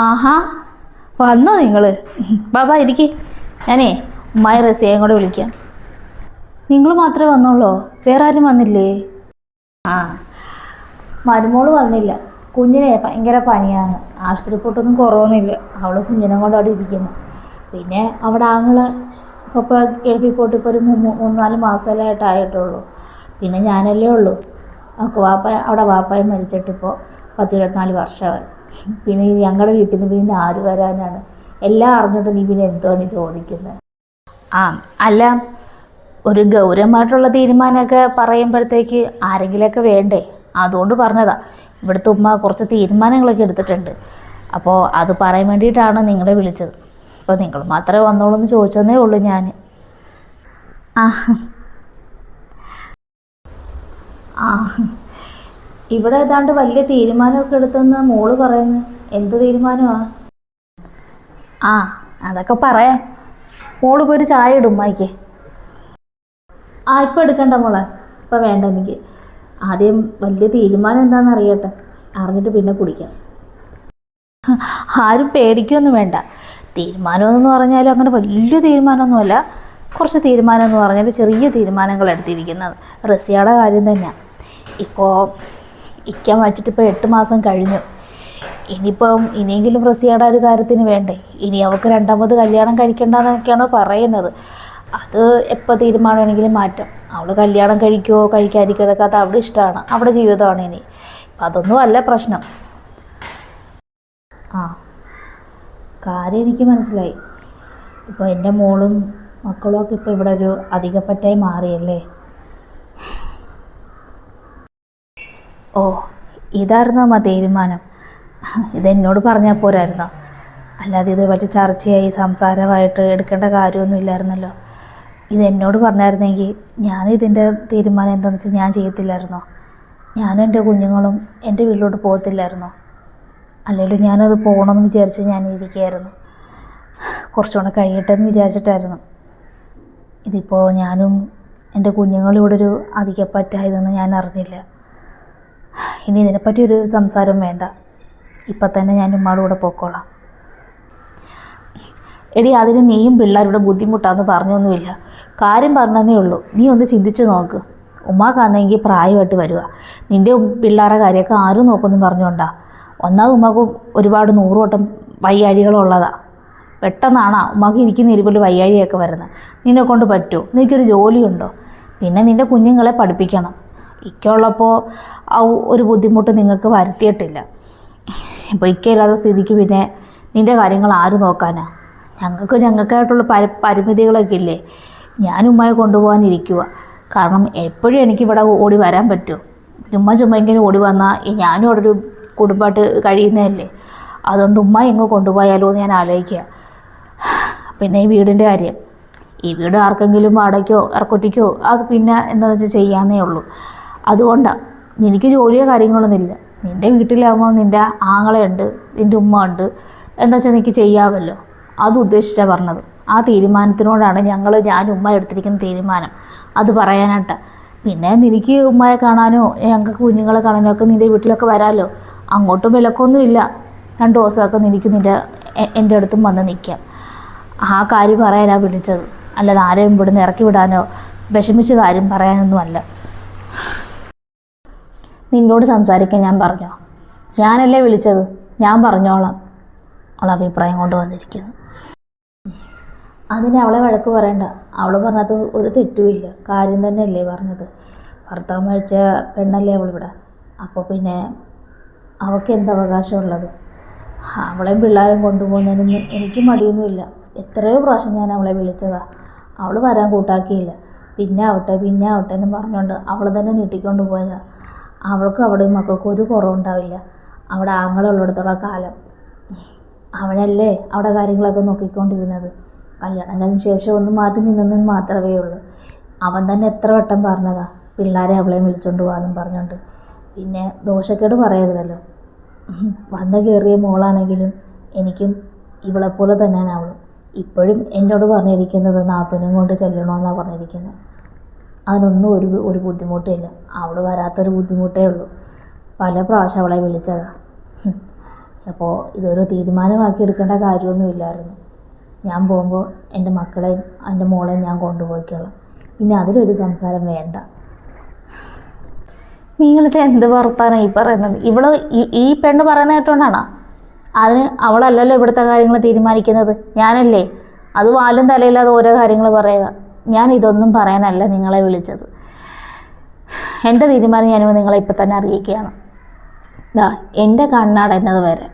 ആഹാ വന്നോ നിങ്ങൾ ബാബാ ഇരിക്കേ. ഞാനേ ഉമ്മായി റസിയെയും കൂടെ വിളിക്കാം. നിങ്ങൾ മാത്രമേ വന്നുള്ളൂ വേറെ ആരും വന്നില്ലേ? ആ മരുമോൾ വന്നില്ല. കുഞ്ഞിനെ ഭയങ്കര പനിയാണ്. ആശുപത്രി പോട്ടൊന്നും കുറവൊന്നുമില്ല. അവൾ കുഞ്ഞിനെ കൊണ്ട് അവിടെ ഇരിക്കുന്നു. പിന്നെ അവിടെ ആങ്ങൾ ഇപ്പോൾ എഴുപ്പി പോട്ട് ഇപ്പോൾ ഒരു മൂന്ന് ആയിട്ടുള്ളൂ. പിന്നെ ഞാനല്ലേ ഉള്ളൂ. വാപ്പ അവിടെ വാപ്പായി മരിച്ചിട്ടിപ്പോൾ പത്ത് ഇരുപത്തിനാല് വർഷമായി. പിന്നെ ഞങ്ങളുടെ വീട്ടിൽ നിന്ന് പിന്നെ ആര് വരാനാണ്? എല്ലാം അറിഞ്ഞിട്ട് നീ പിന്നെ എന്തുവാണ് ചോദിക്കുന്നത് ആ അല്ല ഒരു ഗൗരവമായിട്ടുള്ള തീരുമാനമൊക്കെ പറയുമ്പോഴത്തേക്ക് ആരെങ്കിലുമൊക്കെ വേണ്ടേ? അതുകൊണ്ട് പറഞ്ഞതാ. ഇവിടുത്തെ ഉമ്മ കുറച്ച് തീരുമാനങ്ങളൊക്കെ എടുത്തിട്ടുണ്ട്. അപ്പോൾ അത് പറയാൻ വേണ്ടിയിട്ടാണ് നിങ്ങളെ വിളിച്ചത്. അപ്പോൾ നിങ്ങൾ മാത്രമേ വന്നോളൂ എന്ന് ചോദിച്ചതേ ഉള്ളൂ ഞാൻ ആ ആ. ഇവിടെ ഏതാണ്ട് വലിയ തീരുമാനമൊക്കെ എടുത്തെന്ന് മോൾ പറയുന്നു. എന്ത് തീരുമാനമാ? ആ അതൊക്കെ പറയാം. മോൾ പോയി ചായ ഇടും ഉമ്മായിക്ക്. ആ ഇപ്പം എടുക്കണ്ട മോളെ. ഇപ്പം വേണ്ട എനിക്ക്. ആദ്യം വലിയ തീരുമാനം എന്താണെന്ന് അറിയട്ടെ. അറിഞ്ഞിട്ട് പിന്നെ കുടിക്കാം. ആരും പേടിക്കൊന്നും വേണ്ട. തീരുമാനമെന്ന് പറഞ്ഞാൽ അങ്ങനെ വലിയ തീരുമാനമൊന്നുമല്ല. കുറച്ച് തീരുമാനം എന്ന് പറഞ്ഞാൽ ചെറിയ തീരുമാനങ്ങൾ എടുത്തിരിക്കുന്നത് റസിയയുടെ കാര്യം തന്നെയാണ് ഇപ്പോൾ ഇക്കാൻ വച്ചിട്ട് ഇപ്പോൾ എട്ട് മാസം കഴിഞ്ഞു. ഇനിയിപ്പം ഇനിയെങ്കിലും പ്രസിയാടാ ഒരു കാര്യത്തിന് വേണ്ടേ? ഇനി അവൾക്ക് രണ്ടാമത് കല്യാണം കഴിക്കണ്ടെന്നൊക്കെയാണോ പറയുന്നത്. അത് എപ്പോൾ തീരുമാനമാണെങ്കിലും മാറ്റാം. അവൾ കല്യാണം കഴിക്കുമോ കഴിക്കാതിരിക്കുമോ അതൊക്കെ അത് അവിടെ ഇഷ്ടമാണ്. അവിടെ ജീവിതമാണ് ഇനി. അപ്പം അതൊന്നും അല്ല പ്രശ്നം. ആ കാര്യം എനിക്ക് മനസ്സിലായി. ഇപ്പോൾ എന്റെ മോളും മക്കളും ഒക്കെ ഇപ്പോൾ ഇവിടെ ഒരു അധികപ്പറ്റായി മാറിയല്ലേ? ഓ ഇതായിരുന്നു അമ്മ തീരുമാനം. ഇതെന്നോട് പറഞ്ഞാൽ പോരായിരുന്നോ? അല്ലാതെ ഇത് വലിയ ചർച്ചയായി സംസാരമായിട്ട് എടുക്കേണ്ട കാര്യമൊന്നും ഇല്ലായിരുന്നല്ലോ. ഇതെന്നോട് പറഞ്ഞായിരുന്നെങ്കിൽ ഞാൻ ഇതിന്റെ തീരുമാനം എന്താണെന്ന് വെച്ചാൽ ഞാൻ ചെയ്യത്തില്ലായിരുന്നോ? ഞാനും എന്റെ കുഞ്ഞുങ്ങളും എന്റെ വീട്ടിലോട്ട് പോകത്തില്ലായിരുന്നോ? അല്ലെങ്കിൽ ഞാനത് പോകണമെന്ന് വിചാരിച്ച് ഞാൻ ഇരിക്കുകയായിരുന്നു. കുറച്ചുകൂടെ കഴിയട്ടെ എന്ന് വിചാരിച്ചിട്ടായിരുന്നു. ഇതിപ്പോൾ ഞാനും എന്റെ കുഞ്ഞുങ്ങളും ഇവിടെ ഒരു അധികപ്പറ്റായതെന്ന് ഞാൻ അറിഞ്ഞില്ല. ഇനി ഇതിനെപ്പറ്റി ഒരു സംസാരം വേണ്ട. ഇപ്പം തന്നെ ഞാൻ ഉമ്മാടെ കൂടെ പോക്കോളാം. എടി അതിന് നീയും പിള്ളേരുടെ ബുദ്ധിമുട്ടാന്ന് പറഞ്ഞൊന്നുമില്ല. കാര്യം പറഞ്ഞതേ ഉള്ളൂ. നീ ഒന്ന് ചിന്തിച്ചു നോക്ക്. ഉമ്മാക്കാണെങ്കിൽ പ്രായമായിട്ട് വരിക നിന്റെ പിള്ളേരുടെ കാര്യമൊക്കെ ആരും നോക്കുമെന്ന് പറഞ്ഞുകൊണ്ടാ ഒന്നാമത് ഉമ്മാക്ക് ഒരുപാട് നൂറുവട്ടം വയ്യാഴികളുള്ളതാ പെട്ടെന്നാണ് ഉമ്മാക്ക് ഇരിക്കുന്ന ഇരിപ്പിൽ വയ്യാഴിയൊക്കെ വരുന്നത് നിന്നെ കൊണ്ട് പറ്റുമോ നിനക്കൊരു ജോലിയുണ്ടോ? പിന്നെ നിന്റെ കുഞ്ഞുങ്ങളെ പഠിപ്പിക്കണം. ഇക്കുള്ളപ്പോൾ ഒരു ബുദ്ധിമുട്ട് നിങ്ങൾക്ക് വരുത്തിയിട്ടില്ല. ഇപ്പോൾ ഇക്കയില്ലാത്ത സ്ഥിതിക്ക് പിന്നെ നിന്റെ കാര്യങ്ങൾ ആര് നോക്കാനാ? ഞങ്ങൾക്ക് ഞങ്ങൾക്കായിട്ടുള്ള പരി പരിമിതികളൊക്കെ ഇല്ലേ? ഞാൻ ഉമ്മയെ കൊണ്ടുപോകാനിരിക്കുക കാരണം എപ്പോഴും എനിക്ക് ഇവിടെ ഓടി വരാൻ പറ്റുമോ ഉമ്മ ചുമ്മാ ഇങ്ങനെ ഓടി വന്നാൽ ഞാനും അവിടെ ഒരു കുടുംബമായിട്ട് കഴിയുന്നതല്ലേ? അതുകൊണ്ട് ഉമ്മ എങ്ങോ കൊണ്ടുപോയാലോ എന്ന് ഞാൻ ആലോചിക്കുക പിന്നെ ഈ വീടിന്റെ കാര്യം. ഈ വീട് ആർക്കെങ്കിലും വാടകയ്ക്കോ ഇറക്കുട്ടിക്കോ അത് പിന്നെ എന്താണെന്ന് വെച്ചാൽ ചെയ്യാന്നേ ഉള്ളൂ. അതുകൊണ്ടാണ് നിനക്ക് ജോലിയോ കാര്യങ്ങളൊന്നുമില്ല നിന്റെ വീട്ടിലാകുമ്പോൾ നിന്റെ ആങ്ങളയുണ്ട് നിന്റെ ഉമ്മ ഉണ്ട് എന്താ വെച്ചാൽ നിനക്ക് ചെയ്യാമല്ലോ അത് ഉദ്ദേശിച്ചാണ് പറഞ്ഞത്. ആ തീരുമാനത്തിനോടാണ് ഞങ്ങൾ ഞാൻ ഉമ്മ എടുത്തിരിക്കുന്ന തീരുമാനം. അത് പറയാനായിട്ട്. പിന്നെ നിനക്ക് ഉമ്മയെ കാണാനോ ഞങ്ങൾക്ക് കുഞ്ഞുങ്ങളെ കാണാനോ ഒക്കെ നിന്റെ വീട്ടിലൊക്കെ വരാമല്ലോ അങ്ങോട്ടും വിലക്കൊന്നുമില്ല രണ്ട് ദിവസമൊക്കെ നിനക്ക് നിന്റെ എന്റെ അടുത്തും വന്ന് നിൽക്കാം ആ കാര്യം പറയാനാണ് വിളിച്ചത്. അല്ലാതെ ആരെയും ഇവിടുന്ന് ഇറക്കി വിടാനോ വിഷമിച്ച കാര്യം പറയാനൊന്നും അല്ല. നിന്നോട് സംസാരിക്കാൻ ഞാൻ പറഞ്ഞോ? ഞാനല്ലേ വിളിച്ചത്? ഞാൻ പറഞ്ഞോളാം. അവളെ അഭിപ്രായം കൊണ്ട് വന്നിരിക്കുന്നു. അതിന് അവളെ വഴക്ക് പറയണ്ട. അവൾ പറഞ്ഞത് ഒരു തെറ്റുമില്ല കാര്യം തന്നെയല്ലേ പറഞ്ഞത്. ഭർത്താവ് മരിച്ച പെണ്ണല്ലേ അവളിവിടെ. അപ്പോൾ പിന്നെ അവൾക്ക് എന്ത് അവകാശമുള്ളത്? അവളെയും പിള്ളേരും കൊണ്ടുപോകുന്നതിനൊന്നും എനിക്ക് മടിയൊന്നുമില്ല. എത്രയോ പ്രാവശ്യം ഞാൻ അവളെ വിളിച്ചതാ. അവൾ വരാൻ കൂട്ടാക്കിയില്ല. പിന്നെ ആവട്ടെ പിന്നെ ആവട്ടെ എന്ന് പറഞ്ഞുകൊണ്ട് അവൾ തന്നെ നീട്ടിക്കൊണ്ട് പോയതാ. അവൾക്ക് അവിടെയും മക്കൾക്കും ഒരു കുറവുണ്ടാവില്ല അവിടെ ആങ്ങളുള്ളിടത്തോളം കാലം. അവനല്ലേ അവിടെ കാര്യങ്ങളൊക്കെ നോക്കിക്കൊണ്ടിരുന്നത്. കല്യാണം കഴിഞ്ഞ ശേഷം ഒന്ന് മാറ്റി നിന്നെന്ന് മാത്രമേ ഉള്ളൂ. അവൻ തന്നെ എത്ര വട്ടം പറഞ്ഞതാ പിള്ളേരെ അവളെ വിളിച്ചോണ്ട് പോകാനും പറഞ്ഞുകൊണ്ട് പിന്നെ ദോഷക്കേട് പറയരുതല്ലോ. വന്ന് കയറിയ മോളാണെങ്കിലും എനിക്കും ഇവളെപ്പോലെ തന്നെയാണ് അവളും. ഇപ്പോഴും എന്നോട് പറഞ്ഞിരിക്കുന്നത് നാത്തൂനും കൊണ്ട് ചെല്ലണമെന്നാണ് പറഞ്ഞിരിക്കുന്നത് അതിനൊന്നും ഒരു ഒരു ബുദ്ധിമുട്ടും ഇല്ല അവൾ വരാത്തൊരു ബുദ്ധിമുട്ടേ ഉള്ളൂ. പല പ്രാവശ്യം അവളെ വിളിച്ചതാ. അപ്പോൾ ഇതൊരു തീരുമാനമാക്കി എടുക്കേണ്ട കാര്യമൊന്നും ഇല്ലായിരുന്നു. ഞാൻ പോകുമ്പോൾ എന്റെ മക്കളെ എന്റെ മോളെയും ഞാൻ കൊണ്ടുപോയിക്കോളാം. പിന്നെ അതിലൊരു സംസാരം വേണ്ട. നിങ്ങളിത് എന്ത് വർത്താനാണ് ഈ പറയുന്നത്? ഇവൾ ഈ പെണ്ണ് പറയുന്ന കേട്ടോണ്ടാണോ? അതിന് അവളല്ലല്ലോ ഇവിടുത്തെ കാര്യങ്ങൾ തീരുമാനിക്കുന്നത്? ഞാനല്ലേ? അത് വാലും തലയില്ലാതെ ഓരോ കാര്യങ്ങൾ പറയുക. ഞാൻ ഇതൊന്നും പറയാനല്ല നിങ്ങളെ വിളിച്ചത്. എന്റെ തീരുമാനം ഞാനിവിടെ നിങ്ങളെ ഇപ്പം തന്നെ അറിയിക്കുകയാണ്. ദാ എന്റെ കണ്ണാട് എന്നത് വരെ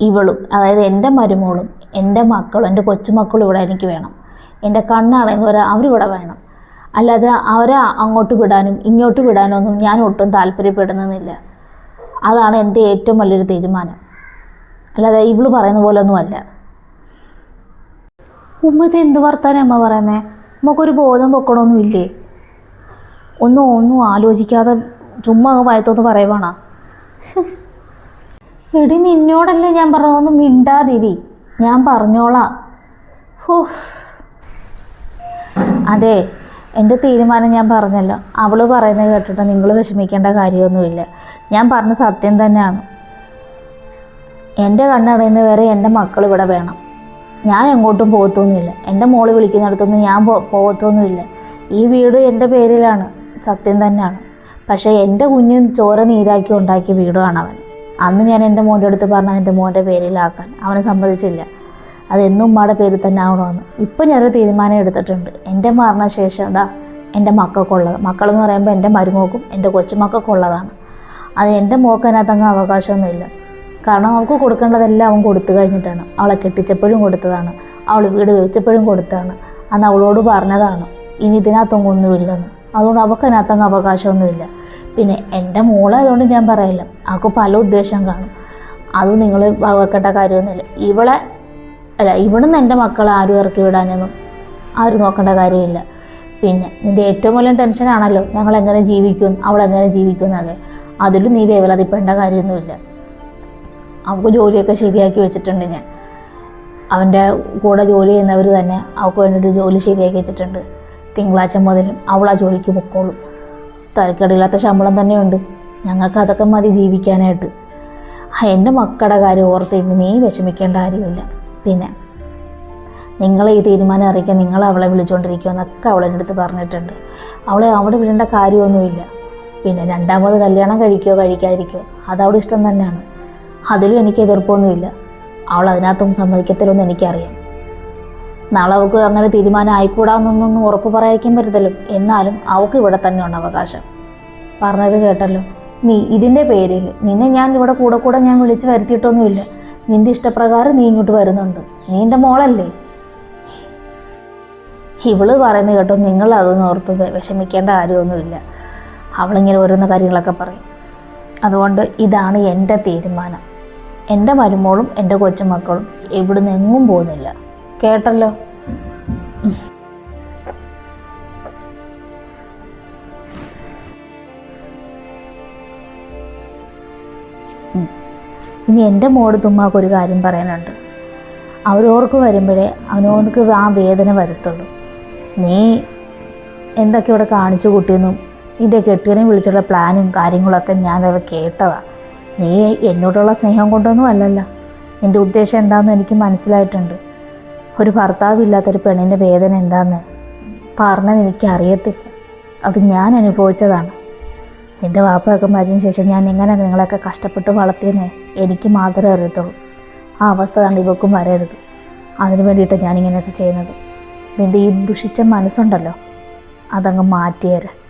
ഇവളും അതായത് എന്റെ മരുമോളും എന്റെ മക്കളും എന്റെ കൊച്ചുമക്കളും ഇവിടെ എനിക്ക് വേണം. എന്റെ കണ്ണടയുന്നവരെ അവരിവിടെ വേണം. അല്ലാതെ അവരെ അങ്ങോട്ട് വിടാനും ഇങ്ങോട്ട് വിടാനും ഒന്നും ഞാൻ ഒട്ടും താല്പര്യപ്പെടുന്നില്ല അതാണ് എന്റെ ഏറ്റവും വലിയൊരു തീരുമാനം. അല്ലാതെ ഇവൾ പറയുന്ന പോലെ ഒന്നുമല്ല. ഉമ്മ എന്ത് വർത്താനം അമ്മ പറയുന്നേ? നമുക്കൊരു ബോധം വെക്കണമൊന്നുമില്ലേ? ഒന്നും ഒന്നും ആലോചിക്കാതെ ചുമ്മാ വയത്തൊന്ന് പറയുവാണോ. എടി നിന്നോടല്ലേ ഞാൻ പറഞ്ഞതൊന്നും മിണ്ടാതിരി. ഞാൻ പറഞ്ഞോളാം. ഹോ. അതെ എന്റെ തീരുമാനം ഞാൻ പറഞ്ഞല്ലോ. അവൾ പറയുന്നത് കേട്ടിട്ട് നിങ്ങൾ വിഷമിക്കേണ്ട കാര്യമൊന്നുമില്ല. ഞാൻ പറഞ്ഞ സത്യം തന്നെയാണ്. എന്റെ കണ്ണടയുന്ന വരെ എന്റെ മക്കൾ ഇവിടെ വേണം. ഞാൻ എങ്ങോട്ടും പോകത്തൊന്നുമില്ല. എന്റെ മോൾ വിളിക്കുന്നിടത്തൊന്നും ഞാൻ പോകത്തൊന്നുമില്ല. ഈ വീട് എന്റെ പേരിലാണ്. സത്യം തന്നെയാണ്. പക്ഷേ എന്റെ കുഞ്ഞ് ചോര നീരാക്കി ഉണ്ടാക്കിയ വീടാണ് അവൻ. അന്ന് ഞാൻ എന്റെ മോന്റെ അടുത്ത് പറഞ്ഞ എന്റെ മോന്റെ പേരിലാക്കാൻ. അവനെ സമ്മതിച്ചില്ല. അതെന്നും ഉമ്മയുടെ പേരിൽ തന്നെ ആവണമെന്ന് ഇപ്പം ഞാനൊരു തീരുമാനം എടുത്തിട്ടുണ്ട്. എന്റെ മരണശേഷം എന്താ എന്റെ മക്കൾക്കുള്ളത് മക്കളെന്ന് പറയുമ്പോൾ എന്റെ മരുമോക്കും എന്റെ കൊച്ചുമക്കൾക്കുള്ളതാണ് അത് എന്റെ മോക്കനകത്തങ്ങ് അവകാശമൊന്നുമില്ല. കാരണം അവൾക്ക് കൊടുക്കേണ്ടതെല്ലാം അവൻ കൊടുത്തു കഴിഞ്ഞിട്ടാണ്. അവളെ കെട്ടിച്ചപ്പോഴും കൊടുത്തതാണ്. അവൾ വീട് വെച്ചപ്പോഴും കൊടുത്തതാണ്. അന്ന് അവളോട് പറഞ്ഞതാണ് ഇനി ഇതിനകത്തൊന്നും ഒന്നുമില്ലെന്ന്. അതുകൊണ്ട് അവൾക്ക് അതിനകത്തങ്ങ് അവകാശമൊന്നുമില്ല. പിന്നെ എന്റെ മോളായതുകൊണ്ട് ഞാൻ പറയില്ല. അവൾക്ക് പല ഉദ്ദേശം കാണും. അത് നിങ്ങൾ വെക്കേണ്ട കാര്യമൊന്നുമില്ല. ഇവളെ അല്ല ഇവിടുന്ന് എന്റെ മക്കളെ ആരും ഇറക്കി വിടാനൊന്നും ആരും നോക്കേണ്ട കാര്യമില്ല. പിന്നെ നിന്റെ ഏറ്റവും വലിയ ടെൻഷനാണല്ലോ ഞങ്ങൾ എങ്ങനെ ജീവിക്കും അവളെങ്ങനെ ജീവിക്കും എന്നൊക്കെ. അതിലും നീ വേവലതിപ്പെടേണ്ട കാര്യമൊന്നുമില്ല. അവൾക്ക് ജോലിയൊക്കെ ശരിയാക്കി വെച്ചിട്ടുണ്ട് ഞാൻ. അവന്റെ കൂടെ ജോലി ചെയ്യുന്നവർ തന്നെ അവൾക്ക് വേണ്ടിയിട്ട് ജോലി ശരിയാക്കി വെച്ചിട്ടുണ്ട്. തിങ്കളാഴ്ച മുതലും അവൾ ആ ജോലിക്ക് പൊക്കോളും. തരക്കേടില്ലാത്ത ശമ്പളം തന്നെയുണ്ട്. ഞങ്ങൾക്ക് അതൊക്കെ മതി ജീവിക്കാനായിട്ട്. എന്റെ മക്കളുടെ കാര്യം ഓർത്ത് നീ വിഷമിക്കേണ്ട കാര്യമില്ല. പിന്നെ നിങ്ങളെ ഈ തീരുമാനം അറിയിക്കാൻ നിങ്ങൾ അവളെ വിളിച്ചുകൊണ്ടിരിക്കുമെന്നൊക്കെ അവളെ അടുത്ത് പറഞ്ഞിട്ടുണ്ട്. അവളെ അവിടെ വിടേണ്ട കാര്യമൊന്നുമില്ല. പിന്നെ രണ്ടാമത് കല്യാണം കഴിക്കുകയോ കഴിക്കാതിരിക്കുകയോ അതവിടെ ഇഷ്ടം തന്നെയാണ്. അതിലും എനിക്ക് എതിർപ്പൊന്നുമില്ല. അവൾ അതിനകത്തൊന്നും സമ്മതിക്കത്തില്ലെന്ന് എനിക്കറിയാം. നാളെ അവൾക്ക് അങ്ങനെ തീരുമാനം ആയിക്കൂടാന്നൊന്നും ഉറപ്പ് പറയാൻ പറ്റത്തില്ല എന്നാലും അവൾക്ക് ഇവിടെ തന്നെയാണ് അവകാശം. പറഞ്ഞത് കേട്ടല്ലോ. നീ ഇതിന്റെ പേരിൽ നിന്നെ ഞാൻ ഇവിടെ കൂടെ കൂടെ ഞാൻ വിളിച്ച് വരുത്തിയിട്ടൊന്നുമില്ല. നിന്റെ ഇഷ്ടപ്രകാരം നീ ഇങ്ങോട്ട് വരുന്നുണ്ട്. നീ എന്റെ മോളല്ലേ? ഇവൾ പറയുന്നത് കേട്ടോ നിങ്ങൾ അതൊന്നും ഓർത്ത് വിഷമിക്കേണ്ട കാര്യമൊന്നുമില്ല. അവളിങ്ങനെ ഓരോന്ന കാര്യങ്ങളൊക്കെ പറയും. അതുകൊണ്ട് ഇതാണ് എന്റെ തീരുമാനം. എന്റെ മരുമോളും എന്റെ കൊച്ചുമക്കളും ഇവിടുന്ന് എങ്ങും പോകുന്നില്ല. കേട്ടല്ലോ. ഇനി എന്റെ മോട് തുമ്മാക്ക് ഒരു കാര്യം പറയാനുണ്ട്. അവരോർക്ക് വരുമ്പോഴേ അവനോർക്ക് ആ വേദന വരത്തുള്ളൂ. നീ എന്തൊക്കെ ഇവിടെ കാണിച്ചു കൂട്ടിയെന്നും ഇതിന്റെ കെട്ടിയനെ വിളിച്ചുള്ള പ്ലാനും കാര്യങ്ങളൊക്കെ ഞാനത് കേട്ടതാ. നീ എന്നോടുള്ള സ്നേഹം കൊണ്ടൊന്നും അല്ലല്ലോ. എന്റെ ഉദ്ദേശം എന്താണെന്ന് എനിക്ക് മനസ്സിലായിട്ടുണ്ട്. ഒരു ഭർത്താവില്ലാത്തൊരു പെണ്ണിന്റെ വേദന എന്താണെന്ന് പറഞ്ഞത് എനിക്ക് അറിയത്തില്ല. അത് ഞാൻ അനുഭവിച്ചതാണ്. എന്റെ വാപ്പയൊക്കെ മരിച്ചതിന് ശേഷം ഞാൻ എങ്ങനെ നിങ്ങളെയൊക്കെ കഷ്ടപ്പെട്ട് വളർത്തിയെന്ന് എനിക്ക് മാത്രമേ അറിയത്തുള്ളൂ. ആ അവസ്ഥ കണ്ട് ഇവക്കും വരരുത്. അതിനു വേണ്ടിയിട്ട് ഞാനിങ്ങനെയൊക്കെ ചെയ്യുന്നത്. നിന്റെ ഈ ദുഷിച്ച മനസ്സുണ്ടല്ലോ അതങ്ങ് മാറ്റിയേരെ.